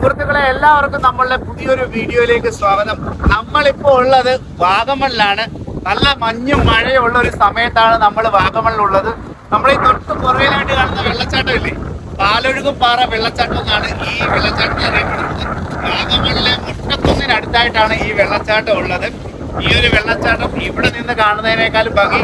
സുഹൃത്തുക്കളെ എല്ലാവർക്കും നമ്മളുടെ പുതിയൊരു വീഡിയോയിലേക്ക് സ്വാഗതം. നമ്മളിപ്പോൾ ഉള്ളത് വാഗമണിലാണ്. നല്ല മഞ്ഞും മഴയും ഉള്ള ഒരു സമയത്താണ് നമ്മൾ വാഗമണിലുള്ളത്. നമ്മൾ ഈ തൊട്ട് പുറകിലായിട്ട് കാണുന്ന വെള്ളച്ചാട്ടം ഇല്ലേ? പാലൊഴുകും പാറ വെള്ളച്ചാട്ടം എന്നാണ് ഈ വെള്ളച്ചാട്ടം അറിയപ്പെടുന്നത്. വാഗമണിലെ മുട്ടക്കുന്നിനടുത്തായിട്ടാണ് ഈ വെള്ളച്ചാട്ടം ഉള്ളത്. ഈ ഒരു വെള്ളച്ചാട്ടം ഇവിടെ നിന്ന് കാണുന്നതിനേക്കാൾ ഭംഗി.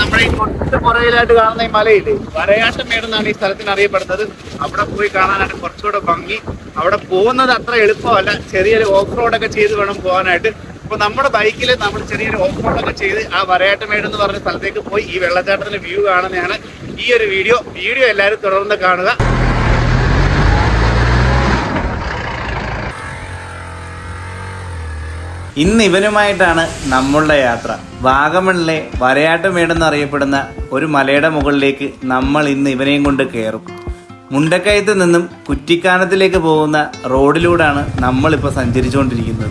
നമ്മുടെ ഈ തൊട്ട് പുറകിലായിട്ട് കാണുന്ന ഈ മലയില്ലേ? വരയാട്ടം മേടെന്നാണ് ഈ സ്ഥലത്തിന് അറിയപ്പെടുന്നത്. അവിടെ പോയി കാണാനായിട്ട് കുറച്ചുകൂടെ ഭംഗി. അവിടെ പോകുന്നത് അത്ര എളുപ്പമല്ല. ചെറിയൊരു ഓഫ് റോഡൊക്കെ ചെയ്ത് വേണം പോകാനായിട്ട്. അപ്പൊ നമ്മുടെ ബൈക്കിൽ നമ്മൾ ചെറിയൊരു ഓഫ് റോഡൊക്കെ ചെയ്ത് ആ വരയാട്ടമേട് എന്ന് പറഞ്ഞ സ്ഥലത്തേക്ക് പോയി ഈ വെള്ളച്ചാട്ടത്തിന്റെ വ്യൂ കാണുന്നതാണ് ഈ ഒരു വീഡിയോ വീഡിയോ എല്ലാവരും തുടർന്ന് കാണുക. ഇന്ന് ഇവനുമായിട്ടാണ് നമ്മളുടെ യാത്ര. വാഗമണിലെ വരയാട്ടുമേടെന്ന് അറിയപ്പെടുന്ന ഒരു മലയുടെ മുകളിലേക്ക് നമ്മൾ ഇന്ന് ഇവനെയും കൊണ്ട് കയറും. മുണ്ടക്കയത്ത് നിന്നും കുറ്റിക്കാനത്തിലേക്ക് പോകുന്ന റോഡിലൂടെയാണ് നമ്മളിപ്പോൾ സഞ്ചരിച്ചുകൊണ്ടിരിക്കുന്നത്.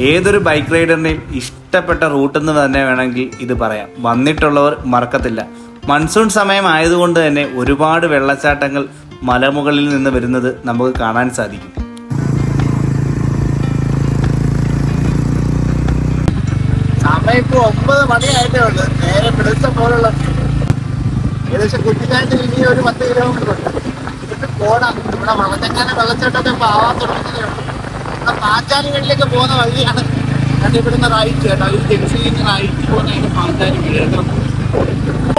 ഏതൊരു ബൈക്ക് റൈഡറിന്റെയും ഇഷ്ടപ്പെട്ട റൂട്ടെന്ന് തന്നെ വേണമെങ്കിൽ ഇത് പറയാം. വന്നിട്ടുള്ളവർ മറക്കത്തില്ല. മൺസൂൺ സമയമായതുകൊണ്ട് തന്നെ ഒരുപാട് വെള്ളച്ചാട്ടങ്ങൾ മലമുകളിൽ നിന്ന് വരുന്നത് നമുക്ക് കാണാൻ സാധിക്കും സമയം ഇപ്പൊ ഒമ്പത് മണിയായിട്ടേ ഉള്ളു. നേരെ പിടിച്ച പോലുള്ള ഏകദേശം കുറ്റിക്കാനത്തിൽ ഇനി ഒരു പത്ത് കിലോമീറ്റർ ഉണ്ട്. എന്നിട്ട് പോണം. ഇവിടെ വളഞ്ഞങ്ങനെ വെള്ളച്ചാട്ടമൊക്കെ ആവാൻ തുടങ്ങുന്നതേ ഉള്ളൂ. പാഞ്ചാലികളിലേക്ക് പോകുന്ന വഴിയാണ്. കണ്ട് ഇവിടുന്ന് റൈറ്റ് കേട്ടോ. ഈ ജംഗ്ഷനിൽ നിന്ന് റൈറ്റ് പോകുന്ന പാഞ്ചാലി കേട്ടോ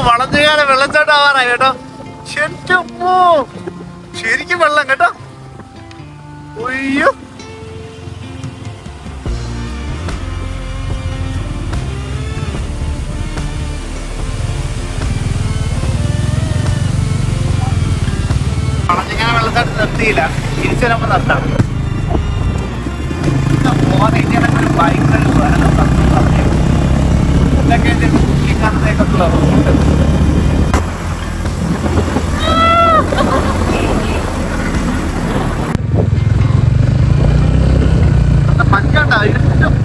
വളഞ്ഞുകാല വെള്ളച്ചാട്ടം ആവാറായി കേട്ടോ. ശരിക്കും തിരിച്ചു വരുമ്പോ നിർത്താം ഒരു സത്യം പറഞ്ഞു. ഇതൊക്കെ എന്റെ കുട്ടിക്കാലത്തേക്കുള്ള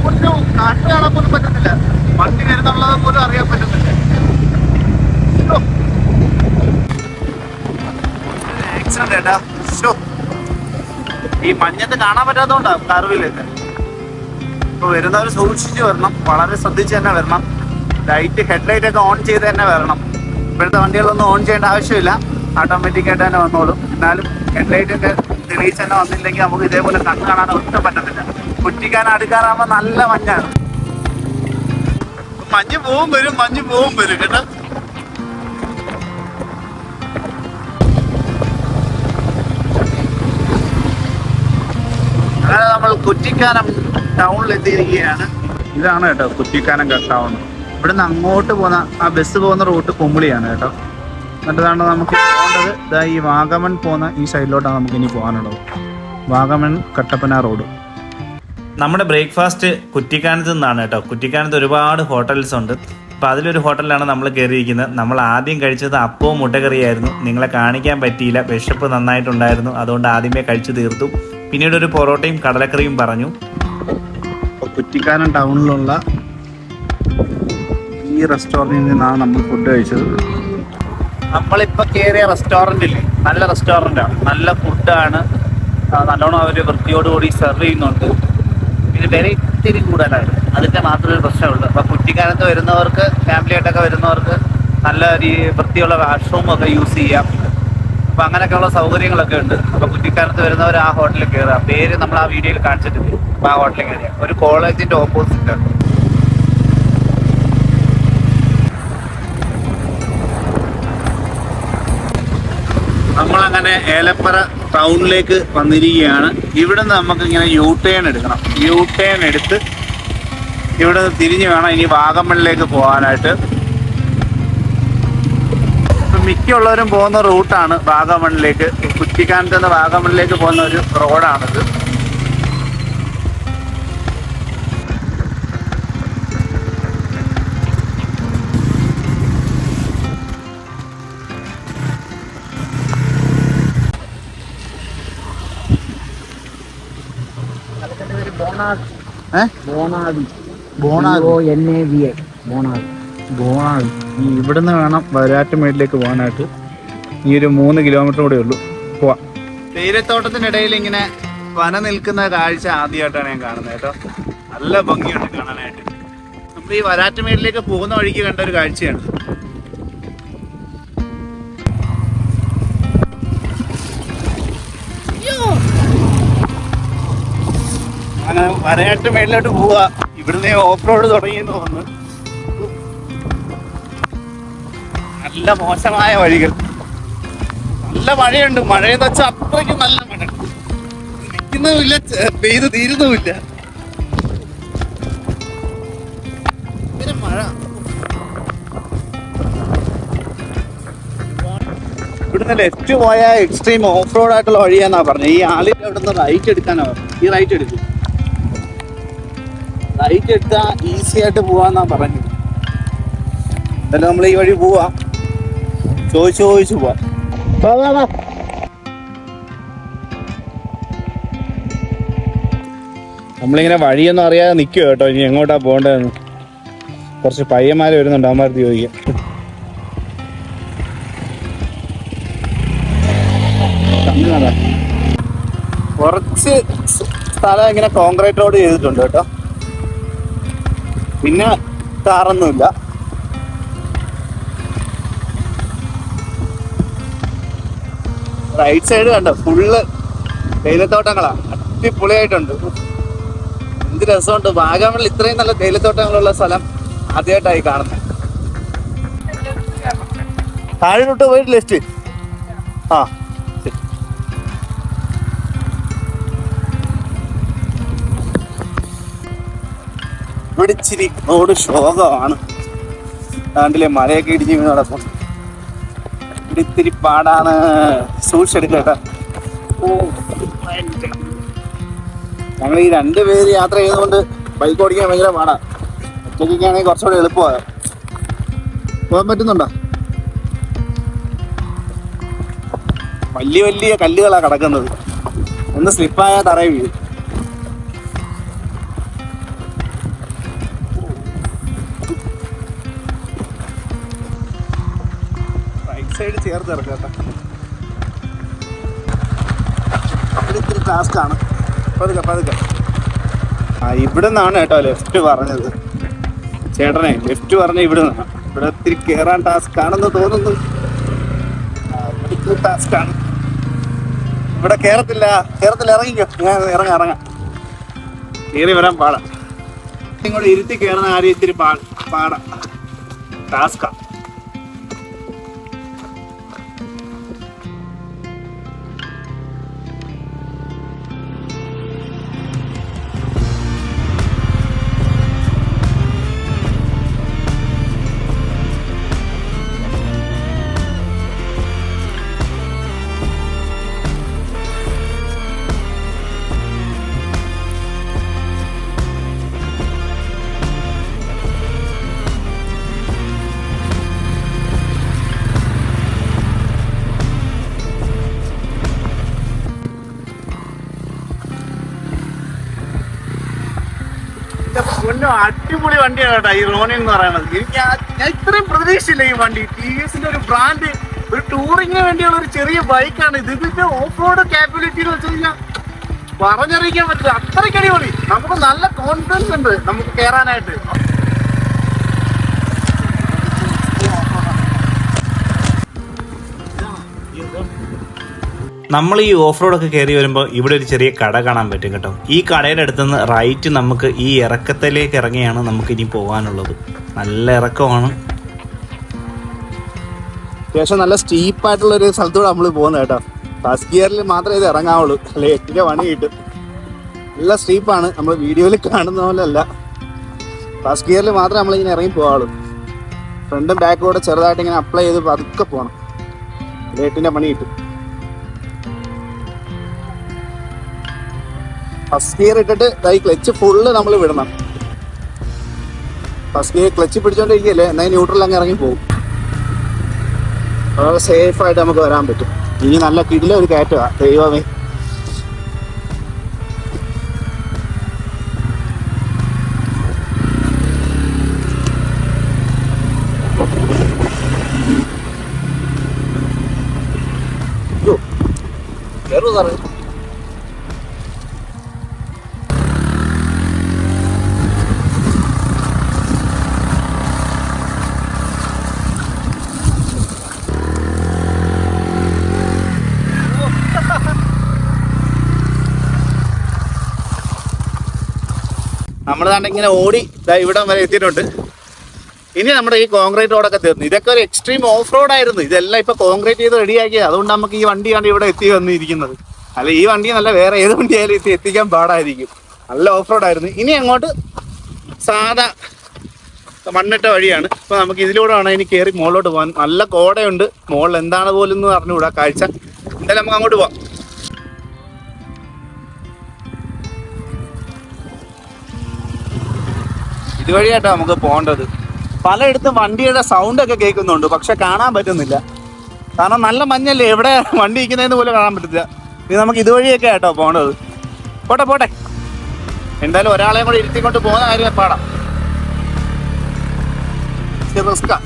പോലും കാറ്റ് കാണാൻ പോലും പറ്റുന്നില്ല വണ്ടി വരുന്നുള്ളത് പോലും അറിയാൻ പറ്റുന്നില്ല ആക്സിഡന്റ് ഏട്ടാ. ഈ പഞ്ഞത്ത് കാണാൻ പറ്റാത്തതുകൊണ്ടാണ് കറിവിലൊക്കെ. ഇപ്പൊ വരുന്നവർ സൂക്ഷിച്ച് വരണം. വളരെ ശ്രദ്ധിച്ച് തന്നെ വരണം. ലൈറ്റ് ഹെഡ് ലൈറ്റ് ഒക്കെ ഓൺ ചെയ്ത് തന്നെ വരണം. ഇപ്പോഴത്തെ വണ്ടികളൊന്നും ഓൺ ചെയ്യേണ്ട ആവശ്യമില്ല. ഓട്ടോമാറ്റിക് ആയിട്ട് തന്നെ വന്നോളും. എന്നാലും ഹെഡ് ലൈറ്റ് ഒക്കെ തെളിയിച്ച് തന്നെ വന്നില്ലെങ്കിൽ നമുക്ക് ഇതേപോലെ കണ്ണ് കാണാൻ ഒട്ടും പറ്റത്തില്ല. കുറ്റിക്കാൻ അടുക്കാറാകുമ്പോൾ നല്ല മഞ്ഞാണ്. മഞ്ഞ് പോവും വരും മഞ്ഞ് പോവും വരും. കേട്ടോ? അങ്ങനെ നമ്മൾ കുറ്റിക്കാനം ടൗണിൽ എത്തിയിരിക്കുകയാണ്. ഇതാണ് കേട്ടോ കുറ്റിക്കാനം ടൗൺ. ഇവിടുന്ന് അങ്ങോട്ട് പോകുന്ന ആ ബസ് പോകുന്ന റൂട്ട് കുമ്പിളിയാണ് കേട്ടോ. എന്നിട്ടാണ് നമുക്ക് പോകേണ്ടത്. ഇതാ ഈ വാഗമൺ പോകുന്ന ഈ സൈഡിലോട്ടാണ് നമുക്ക് ഇനി പോകാനുള്ളത്. വാഗമൺ കട്ടപ്പന റോഡ്. നമ്മുടെ ബ്രേക്ക്ഫാസ്റ്റ് കുറ്റിക്കാനത്ത് നിന്നാണ് കേട്ടോ. കുറ്റിക്കാനത്ത് ഒരുപാട് ഹോട്ടൽസ് ഉണ്ട്. അപ്പം അതിലൊരു ഹോട്ടലിലാണ് നമ്മൾ കയറിയിരിക്കുന്നത്. നമ്മൾ ആദ്യം കഴിച്ചത് അപ്പവും മുട്ടക്കറിയായിരുന്നു. നിങ്ങളെ കാണിക്കാൻ പറ്റിയില്ല. വിശപ്പ് നന്നായിട്ടുണ്ടായിരുന്നു. അതുകൊണ്ട് ആദ്യമേ കഴിച്ചു തീർത്തു. പിന്നീട് ഒരു പൊറോട്ടയും കടലക്കറിയും പറഞ്ഞു. കുറ്റിക്കാനം ടൗണിലുള്ള ഈ റെസ്റ്റോറന്റിൽ നിന്നാണ് നമ്മൾ ഫുഡ് കഴിച്ചത്. നമ്മളിപ്പോൾ കയറിയ റെസ്റ്റോറന്റ് ഇല്ലേ? നല്ല റെസ്റ്റോറന്റ് ആണ്. നല്ല ഫുഡാണ് നല്ലോണം അവർ വൃത്തിയോടുകൂടി സെർവ് ചെയ്യുന്നുണ്ട്. പിന്നെ വില ഇത്തിരി കൂടുതലാണ്. അതിന്റെ മാത്രമേ ഒരു പ്രശ്നമുള്ളൂ. അപ്പോൾ കുറ്റിക്കാലത്ത് വരുന്നവർക്ക് ഫാമിലി ആയിട്ടൊക്കെ വരുന്നവർക്ക് നല്ല ഒരു വൃത്തിയുള്ള വാഷ്റൂമൊക്കെ യൂസ് ചെയ്യാം. അപ്പൊ അങ്ങനെയൊക്കെയുള്ള സൗകര്യങ്ങളൊക്കെ ഉണ്ട്. അപ്പൊ കുറ്റിക്കാലത്ത് വരുന്നവർ ആ ഹോട്ടലിൽ കയറുക പേര് നമ്മൾ ആ വീഡിയോയിൽ കാണിച്ചിട്ടുണ്ട് അപ്പൊ ആ ഹോട്ടലിൽ കയറിയ ഒരു കോളേജിന്റെ ഓപ്പോസിറ്റ് ആണ്. നമ്മളങ്ങനെ ഏലപ്പറ ടൗണിലേക്ക് വന്നിരിക്കുകയാണ്. ഇവിടുന്ന് നമുക്ക് ഇങ്ങനെ യു ടേൺ എടുക്കണം. യു ടേൺ എടുത്ത് ഇവിടെ നിന്ന് തിരിഞ്ഞ് വേണം ഇനി വാഗമണിലേക്ക് പോകാനായിട്ട്. മിക്കുള്ളവരും പോകുന്ന റൂട്ടാണ് വാഗമണിലേക്ക് കുറ്റിക്കാനത്ത് നിന്ന് വാഗമണിലേക്ക് പോകുന്ന ഒരു റോഡാണിത്. ഏ? ബോണാദി. O N A V A. ബോണാവി ഈ ഇവിടുന്ന് വേണം വരാറ്റുമേട്ടിലേക്ക് പോകാനായിട്ട് ഈ ഒരു മൂന്ന് കിലോമീറ്റർ കൂടെ ഉള്ളൂ. പോവാം. തേയിലത്തോട്ടത്തിനിടയിൽ ഇങ്ങനെ വന നിൽക്കുന്ന കാഴ്ച ആദ്യമായിട്ടാണ് ഞാൻ കാണുന്നത് കേട്ടോ. നല്ല ഭംഗിയുണ്ട് കാണാനായിട്ട്. നമ്മൾ ഈ വരാറ്റുമേടിലേക്ക് പോകുന്ന വഴിക്ക് കണ്ട ഒരു കാഴ്ചയാണ്. വരയാട്ട് മേളിലോട്ട് പോവാ. ഇവിടുന്ന് ഓഫ് റോഡ് തുടങ്ങിയെന്ന് തോന്നുന്നു. നല്ല മോശമായ വഴികൾ. നല്ല മഴയുണ്ട്. മഴയെന്ന് വെച്ചാൽ അത്രയ്ക്ക് നല്ല മഴ. നിൽക്കുന്നുമില്ല പെയ്ത് തീരുന്നുമില്ല. മഴ. ലെഫ്റ്റ് പോയ എക്സ്ട്രീം ഓഫ് റോഡ് ആയിട്ടുള്ള വഴിയാന്നാ പറഞ്ഞത് ഈ ആലിന്റെ അവിടുന്ന് റൈറ്റ് എടുക്കാനാ പറഞ്ഞത് ഈ റൈറ്റ് എടുക്കും. റൈറ്റ് എടുത്താ ഈസി ആയിട്ട് പോവാന്നാ പറഞ്ഞത് എന്തായാലും നമ്മൾ ഈ വഴി പോവാ. ചോദിച്ചു ചോദിച്ചു പോവാ. നമ്മളിങ്ങനെ വഴിയൊന്നും അറിയാതെ നിൽക്കുക കേട്ടോ. ഇനി എങ്ങോട്ടാ പോകേണ്ടതെന്ന്. കുറച്ച് പയ്യന്മാർ വരുന്നുണ്ട് അമ്മമാർക്ക് ചോദിക്കാം. കുറച്ച് സ്ഥലം ഇങ്ങനെ കോൺക്രീറ്റ് റോഡ് ചെയ്തിട്ടുണ്ട് കേട്ടോ. പിന്നെ കാറൊന്നുമില്ല റൈറ്റ് സൈഡ് കണ്ടോ? ഫുള്ള് തേയിലത്തോട്ടങ്ങളാ. അടിപൊളിയായിട്ടുണ്ട്. എന്ത് രസമുണ്ട്. വാഗമണിൽ ഇത്രയും നല്ല തേയിലത്തോട്ടങ്ങളുള്ള സ്ഥലം ആദ്യമായിട്ടായി കാണുന്നത് താഴോട്ട് പോയിട്ട് ലെഫ്റ്റ് ആ. ഇവിടെ ഇച്ചിരി റോഡ് ശോകമാണ്. താണ്ടിലെ മലയൊക്കെ ഇടിഞ്ഞ് വീണ് നടക്കും ഇത്തിരി പാടാണ്. സൂക്ഷിച്ചെടുക്കട്ടെ ഞങ്ങൾ ഈ രണ്ട് പേര് യാത്ര ചെയ്യുന്നതുകൊണ്ട് ബൈക്ക് ഓടിക്കാൻ ഭയങ്കര പാടാണ് ഒറ്റയ്ക്കാണെങ്കിൽ കുറച്ചുകൂടെ എളുപ്പമാണ്. പോകാൻ പറ്റുന്നുണ്ടോ? വലിയ വലിയ കല്ലുകളാണ് കിടക്കുന്നത്. ഒന്ന് സ്ലിപ്പായാൽ തറയിൽ വീഴും. സൈഡ് ചേർത്ത് ഇറക്കാം കേട്ടോ. ഇവിടെ ഇത്തിരി ടാസ്ക് ആണ്. പതുക്കെ പതുക്കെ. ആ ഇവിടെ നിന്നാണ് കേട്ടോ ലെഫ്റ്റ് പറഞ്ഞത്. ചേട്ടനെ ലെഫ്റ്റ് പറഞ്ഞ ഇവിടെ നിന്നാണ് ഇവിടെ ഇത്തിരി കയറാൻ ടാസ്ക് ആണെന്ന് തോന്നുന്നു. ഇത്തിരി ആണ്. ഇവിടെ കേറത്തില്ല. കേറത്തില്ല ഇറങ്ങിക്കോ. ഞാൻ ഇറങ്ങാം ഇറങ്ങാം. കയറി വരാൻ പാടാം. ഇങ്ങോട്ട് ഇരുത്തി കയറുന്ന കാര്യം ഇത്തിരി പാ ടാസ്ക്കാണ് ടാസ്കാ പൊന്നോ അടിപൊളി വണ്ടിയാണ് കേട്ടോ ഈ റോണി എന്ന് പറയുന്നത്. എനിക്ക് ഞാൻ ഇത്രയും പ്രതീക്ഷയില്ല ഈ വണ്ടി. ടി വി എസിന്റെ ഒരു ബ്രാൻഡ് ഒരു ടൂറിങ്ങിന് വേണ്ടിയുള്ള ഒരു ചെറിയ ബൈക്കാണ് ഇത്. ഇതിന്റെ ഓഫ് റോഡ് കാപ്പബിലിറ്റി എന്ന് വെച്ച് കഴിഞ്ഞാൽ പറഞ്ഞറിയിക്കാൻ പറ്റില്ല. അത്രയ്ക്ക് അടിപൊളി. നമുക്ക് നല്ല കോൺഫിഡൻസ് ഉണ്ട് നമുക്ക് കയറാനായിട്ട് നമ്മൾ ഈ ഓഫ് റോഡൊക്കെ കയറി വരുമ്പോൾ ഇവിടെ ഒരു ചെറിയ കട കാണാൻ പറ്റും കേട്ടോ. ഈ കടയുടെ അടുത്ത് നിന്ന് റൈറ്റ് നമുക്ക് ഈ ഇറക്കത്തിലേക്ക് ഇറങ്ങിയാണ് നമുക്ക് ഇനി പോകാനുള്ളത്. നല്ല ഇറക്കമാണ്. അത്യാവശ്യം നല്ല സ്റ്റീപ്പ് ആയിട്ടുള്ള ഒരു സ്ഥലത്തൂടെ നമ്മൾ പോകുന്നത് കേട്ടോ. ഫസ്റ്റ് ഗിയറിൽ മാത്രമേ ഇത് ഇറങ്ങാവുള്ളൂ. അല്ലെ എട്ടിന്റെ പണി കിട്ടും. നല്ല സ്റ്റീപ്പാണ് നമ്മൾ വീഡിയോയിൽ കാണുന്ന പോലെ അല്ല. ഫസ്റ്റ് ഗിയറിൽ മാത്രമേ നമ്മൾ ഇങ്ങനെ ഇറങ്ങി പോകാവുള്ളൂ. ഫ്രണ്ടും ബാക്കും കൂടെ ചെറുതായിട്ട് ഇങ്ങനെ അപ്ലൈ ചെയ്ത് പതുക്കെ പോകണം ലേറ്റിന്റെ പണി കിട്ടും. ഫസ്റ്റ് ഗിയർ ഇട്ടിട്ട് ഈ ക്ലച്ച് ഫുള്ള് നമ്മൾ വിടണം. ഫസ്റ്റ് ഗിയർ ക്ലച്ച് പിടിച്ചോണ്ടിരിക്കുകയല്ലേ എന്നാൽ ന്യൂട്രൽ അങ്ങ് ഇറങ്ങി പോകും വളരെ സേഫ് ആയിട്ട് നമുക്ക് വരാൻ പറ്റും. ഇനി നല്ല കിടില ഒരു കയറ്റമാണ് ദൈവമേ. തന്നെ ഇങ്ങനെ ഓടി ഇവിടം വരെ എത്തിയിട്ടുണ്ട്. ഇനി നമ്മുടെ ഈ കോൺക്രീറ്റ് റോഡൊക്കെ തീർന്നു. ഇതൊക്കെ ഒരു എക്സ്ട്രീം ഓഫ് റോഡ് ആയിരുന്നു. ഇതെല്ലാം ഇപ്പൊ കോൺക്രീറ്റ് ചെയ്ത് റെഡിയാക്കിയത് അതുകൊണ്ട് നമുക്ക് ഈ വണ്ടിയാണ് ഇവിടെ എത്തി വന്നിരിക്കുന്നത്. അല്ല ഈ വണ്ടി നല്ല വേറെ ഏത് വണ്ടിയായാലും എത്തി എത്തിക്കാൻ പാടായിരിക്കും. നല്ല ഓഫ് റോഡ് ആയിരുന്നു. ഇനി അങ്ങോട്ട് സാധാ മണ്ണിട്ട വഴിയാണ്. ഇപ്പൊ നമുക്ക് ഇതിലൂടെ ആണ് ഇനി കയറി മുകളിലോട്ട് പോകാൻ. നല്ല കോടയുണ്ട്. മുകളിൽ എന്താണ് പോലും എന്ന് അറിഞ്ഞുകൂടാ. കാഴ്ച. എന്തായാലും നമുക്ക് അങ്ങോട്ട് പോവാം. ഇതുവഴിയാട്ടോ നമുക്ക് പോകേണ്ടത് പലയിടത്തും വണ്ടിയുടെ സൗണ്ട് ഒക്കെ കേൾക്കുന്നുണ്ട് പക്ഷെ കാണാൻ പറ്റുന്നില്ല. കാരണം നല്ല മഞ്ഞല്ലേ എവിടെ വണ്ടി ഇരിക്കുന്നതെന്ന് പോലും കാണാൻ പറ്റില്ല ഇത് നമുക്ക് ഇതുവഴിയൊക്കെ ആട്ടോ പോകേണ്ടത് പോട്ടെ പോട്ടെ. എന്തായാലും ഒരാളെയും കൂടെ ഇരുത്തിക്കൊണ്ട് പോകുന്ന കാര്യം പാടാം റിസ്ക്കാ.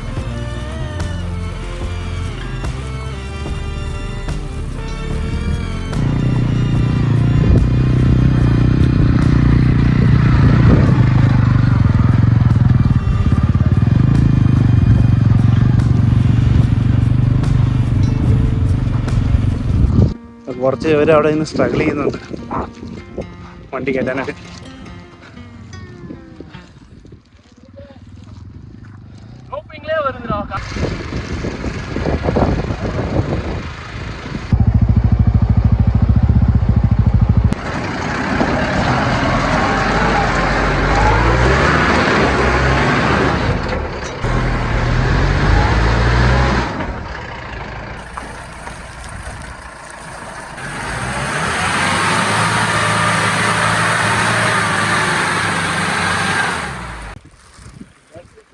കുറച്ച് ഇവരവിടെ നിന്ന് സ്ട്രഗിൾ ചെയ്യുന്നുണ്ട്. വണ്ടി കയറ്റാനായിട്ട്.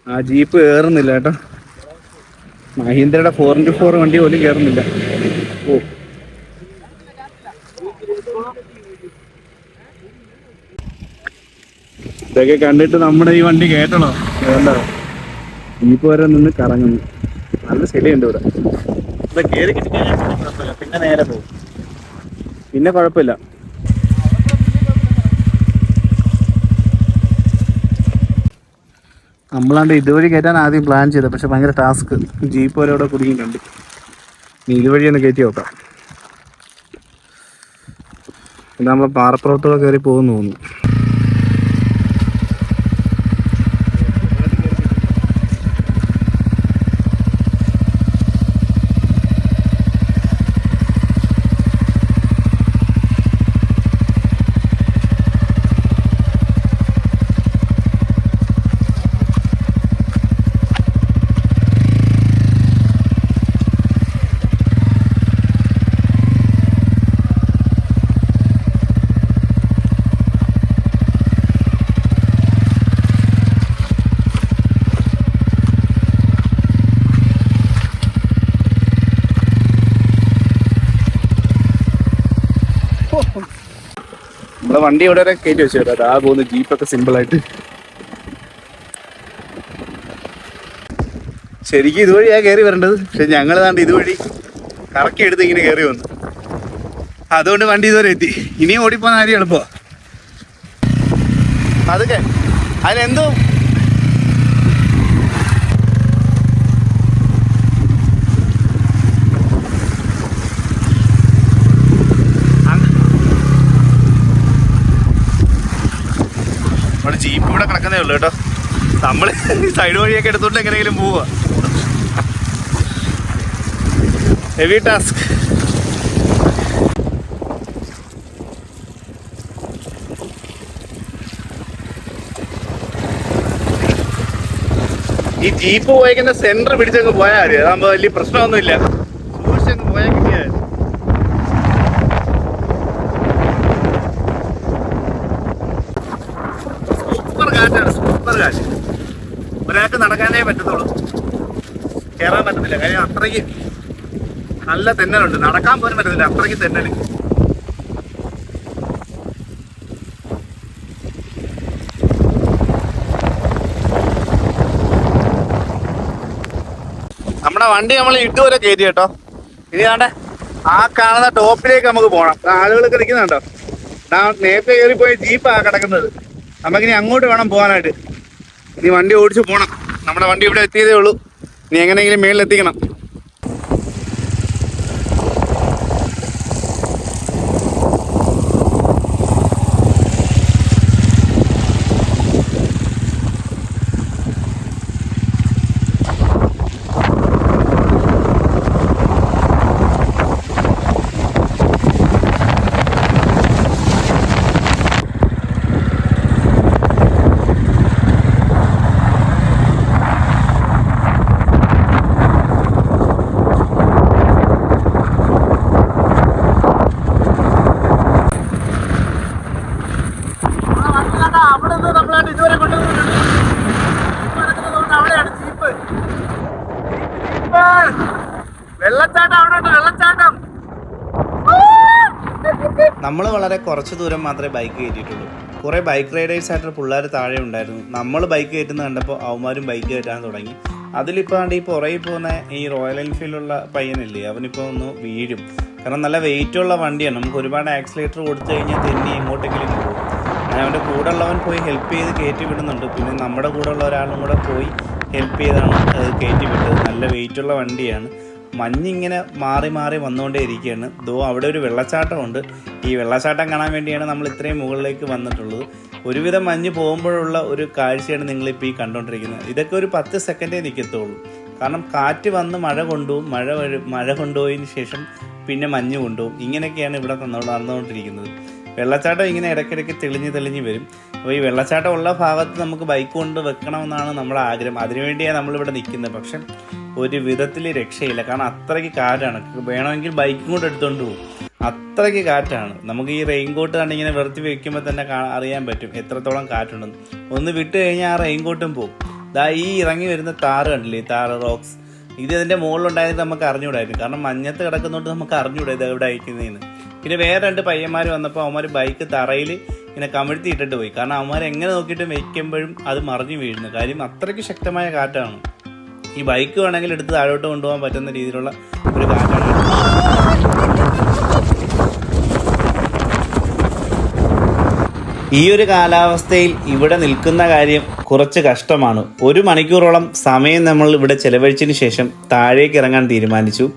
ആ ജീപ്പ് കയറുന്നില്ല കേട്ടോ. മഹീന്ദ്രയുടെ ഫോർ ഇന്റു ഫോർ വണ്ടി പോലും കയറുന്നില്ല ഓ. ഇതൊക്കെ കണ്ടിട്ട് നമ്മുടെ ഈ വണ്ടി കേട്ടണോ വേണ്ട. ജീപ്പ് വരെ നിന്ന് കറങ്ങുന്നു. നല്ല ശരിയുണ്ട് ഇവിടെ. ഇവിടെ കയറി കിട്ടിക്കഴിഞ്ഞാൽ പിന്നെ കുഴപ്പമില്ല. പിന്നെ നേരെ പോകും. പിന്നെ കുഴപ്പമില്ല. നമ്മളാണ്ട് ഇതുവഴി കയറ്റാൻ ആദ്യം പ്ലാൻ ചെയ്തത് പക്ഷെ ഭയങ്കര ടാസ്ക് ജീപ്പ് വരെ അവിടെ കുടുങ്ങിയിട്ടുണ്ട്. നീ ഇതുവഴി ഒന്ന് കയറ്റി നോക്കാം. നമ്മൾ പാറപ്പുറത്തോടെ കയറി പോകുന്നു തോന്നുന്നു. വണ്ടി ഇവിടെ വരെ കയറ്റി വെച്ചു തരാം ആ പോകുന്ന. ജീപ്പൊക്കെ സിമ്പിളായിട്ട് ശരിക്കും ഇതുവഴിയാ കയറി വരേണ്ടത്? പക്ഷെ ഞങ്ങൾ താണ്ട് ഇതുവഴി കറക്കി എടുത്ത് ഇങ്ങനെ കയറി വന്നു. അതുകൊണ്ട് വണ്ടി ഇതുവരെ എത്തി. ഇനിയും ഓടിപ്പോന്ന കാര്യം എളുപ്പോ അതൊക്കെ അതിനെന്തോ ജീപ്പ് ഇവിടെ കിടക്കുന്നേ ഉള്ളു കേട്ടോ. നമ്മൾ സൈഡ് വഴിയൊക്കെ എടുത്തോണ്ട് എങ്ങനെയെങ്കിലും പോവുക ഹെവി ടാസ്ക് ഈ ജീപ്പ് പോയേക്കുന്ന സെന്റർ പിടിച്ചങ്ങ് പോയാൽ മതി. അതാകുമ്പോ വലിയ പ്രശ്നമൊന്നുമില്ല. സൂക്ഷിച്ചങ്ങ് പോയാൽ കിട്ടിയാൽ മതി. സൂപ്പർ കാറ്റാണ് സൂപ്പർ കാറ്റ് ഒരാൾക്ക് നടക്കാനേ പറ്റത്തുള്ളൂ. കയറാൻ പറ്റത്തില്ല. കാര്യം അത്രയ്ക്ക് നല്ല തെന്നലുണ്ട്. നടക്കാൻ പോലും പറ്റത്തില്ല. അത്രയ്ക്ക് തെന്നൽ. നമ്മുടെ വണ്ടി നമ്മൾ ഇട്ടുവരെ കയറ്റി കേട്ടോ. ഇനി ആണ്ടെ ആ കാണുന്ന ടോപ്പിലേക്ക് നമുക്ക് പോകണം ആളുകളൊക്കെ നിൽക്കുന്നുണ്ടോ? നേരത്തെ നേരത്തെ പോയ ജീപ്പാ കിടക്കുന്നത്. നമുക്കിനി അങ്ങോട്ട് വേണം പോകാനായിട്ട്. ഇനി വണ്ടി ഓടിച്ച് പോകണം നമ്മുടെ വണ്ടി ഇവിടെ എത്തിയതേ ഉള്ളൂ. നീ എങ്ങനെയെങ്കിലും മേളിൽ വളരെ കുറച്ച് ദൂരം മാത്രമേ ബൈക്ക് കയറ്റിയിട്ടുള്ളൂ. കുറേ ബൈക്ക് റൈഡേഴ്സ് ആയിട്ട് പിള്ളേർ താഴെ ഉണ്ടായിരുന്നു. നമ്മൾ ബൈക്ക് കയറ്റുന്ന കണ്ടപ്പോൾ അവന്മാരും ബൈക്ക് കയറ്റാൻ തുടങ്ങി. അതിലിപ്പോൾ ഈ പുറകിൽ പോകുന്ന ഈ റോയൽ എൻഫീൽഡുള്ള പയ്യനില്ലേ അവനിപ്പോൾ ഒന്ന് വീഴും. കാരണം നല്ല വെയിറ്റുള്ള വണ്ടിയാണ്. നമുക്ക് ഒരുപാട് ആക്സിലേറ്റർ കൊടുത്തു കഴിഞ്ഞാൽ തെന്നി എങ്ങോട്ടെങ്കിലും പോകും. അവന്റെ കൂടെ ഉള്ളവൻ പോയി ഹെൽപ്പ് ചെയ്ത് കയറ്റി വിടുന്നുണ്ട്. പിന്നെ നമ്മുടെ കൂടെ ഉള്ള ഒരാളും കൂടെ പോയി ഹെൽപ്പ് ചെയ്താണ് അത് കയറ്റി വിട്ടത്. നല്ല വെയിറ്റുള്ള വണ്ടിയാണ്. മഞ്ഞിങ്ങനെ മാറി മാറി വന്നുകൊണ്ടേ ഇരിക്കുകയാണ്. ദോ അവിടെ ഒരു വെള്ളച്ചാട്ടമുണ്ട്. ഈ വെള്ളച്ചാട്ടം കാണാൻ വേണ്ടിയാണ് നമ്മൾ ഇത്രയും മുകളിലേക്ക് വന്നിട്ടുള്ളത്. ഒരുവിധം മഞ്ഞ് പോകുമ്പോഴുള്ള ഒരു കാഴ്ചയാണ് നിങ്ങളിപ്പോൾ ഈ കണ്ടുകൊണ്ടിരിക്കുന്നത് ഇതൊക്കെ ഒരു പത്ത് സെക്കൻഡേ നിൽക്കത്തുള്ളൂ കാരണം കാറ്റ് വന്ന് മഴ കൊണ്ടുപോകും. മഴ മഴ കൊണ്ടുപോയതിന് ശേഷം പിന്നെ മഞ്ഞ് കൊണ്ടുപോകും. ഇങ്ങനെയൊക്കെയാണ് ഇവിടെ നടന്നു- നടന്നുകൊണ്ടിരിക്കുന്നത്. വെള്ളച്ചാട്ടം ഇങ്ങനെ ഇടയ്ക്കിടയ്ക്ക് തെളിഞ്ഞ് തെളിഞ്ഞ് വരും. അപ്പോൾ ഈ വെള്ളച്ചാട്ടം ഉള്ള ഭാഗത്ത് നമുക്ക് ബൈക്ക് കൊണ്ട് വെക്കണമെന്നാണ് നമ്മുടെ ആഗ്രഹം. അതിനുവേണ്ടിയാണ് നമ്മളിവിടെ നിൽക്കുന്നത്. പക്ഷെ ഒരു വിധത്തിൽ രക്ഷയില്ല. കാരണം അത്രയ്ക്ക് കാറ്റാണ്. വേണമെങ്കിൽ ബൈക്കും കൂടെ എടുത്തുകൊണ്ട് പോകും അത്രയ്ക്ക് കാറ്റാണ്. നമുക്ക് ഈ റെയിൻ കോട്ട് കണ്ട് ഇങ്ങനെ വെറുതെ വെക്കുമ്പോൾ തന്നെ അറിയാൻ പറ്റും എത്രത്തോളം കാറ്റുണ്ടെന്ന്. ഒന്ന് വിട്ട് കഴിഞ്ഞാൽ ആ റെയിൻ കോട്ടും പോകും ദാ ഈ ഇറങ്ങി വരുന്ന താറ് കണ്ടില്ലേ? താറ് റോക്സ് ഇത് ഇതിന്റെ മുകളിലുണ്ടായത് നമുക്ക് അറിഞ്ഞുകൂടായിരുന്നു. കാരണം മഞ്ഞത്ത് കിടക്കുന്നതുകൊണ്ട് നമുക്ക് അറിഞ്ഞുകൂടാ ഇത് എവിടെ അയക്കുന്നതെന്ന് പിന്നെ വേറെ രണ്ട് പയ്യന്മാർ വന്നപ്പോൾ അവന്മാർ ബൈക്ക് തറയിൽ ഇങ്ങനെ കമിഴ്ത്തി ഇട്ടിട്ട് പോയി. കാരണം അവന്മാർ എങ്ങനെ നോക്കിയിട്ട് വയ്ക്കുമ്പോഴും അത് മറിഞ്ഞു വീഴുന്നു. കാര്യം അത്രയ്ക്ക് ശക്തമായ കാറ്റാണ്. ഈ ബൈക്ക് വേണമെങ്കിൽ എടുത്ത് താഴോട്ട് കൊണ്ടുപോകാൻ പറ്റുന്ന രീതിയിലുള്ള ഒരു കാറ്റാണ്. ഈ ഒരു കാലാവസ്ഥയിൽ ഇവിടെ നിൽക്കുന്ന കാര്യം കുറച്ച് കഷ്ടമാണ്. ഒരു മണിക്കൂറോളം സമയം നമ്മൾ ഇവിടെ ചെലവഴിച്ചതിന് ശേഷം താഴേക്ക് ഇറങ്ങാൻ തീരുമാനിച്ചു.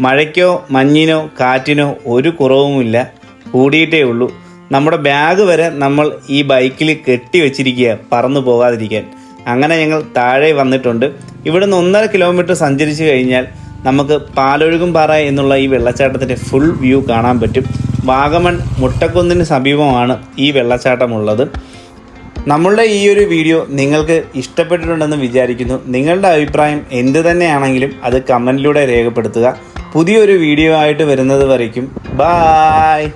മഴയ്ക്കോ മഞ്ഞിനോ കാറ്റിനോ ഒരു കുറവുമില്ല. കൂടിയിട്ടേ ഉള്ളൂ. നമ്മുടെ ബാഗ് വരെ നമ്മൾ ഈ ബൈക്കിൽ കെട്ടി വെച്ചിരിക്കുക പറന്നു പോകാതിരിക്കാൻ. അങ്ങനെ ഞങ്ങൾ താഴെ വന്നിട്ടുണ്ട്. ഇവിടുന്ന് ഒന്നര കിലോമീറ്റർ സഞ്ചരിച്ചു കഴിഞ്ഞാൽ നമുക്ക് പാലൊഴുകും പാറ എന്നുള്ള ഈ വെള്ളച്ചാട്ടത്തിന്റെ ഫുൾ വ്യൂ കാണാൻ പറ്റും. വാഗമൺ മുട്ടക്കുന്നിന് സമീപമാണ് ഈ വെള്ളച്ചാട്ടമുള്ളത്. നമ്മളുടെ ഈ ഒരു വീഡിയോ നിങ്ങൾക്ക് ഇഷ്ടപ്പെട്ടിട്ടുണ്ടെന്ന് വിചാരിക്കുന്നു. നിങ്ങളുടെ അഭിപ്രായം എന്ത് തന്നെയാണെങ്കിലും അത് കമന്റിലൂടെ രേഖപ്പെടുത്തുക. പുതിയൊരു വീഡിയോ ആയിട്ട് വരുന്നത് വരയ്ക്കും. ബായ്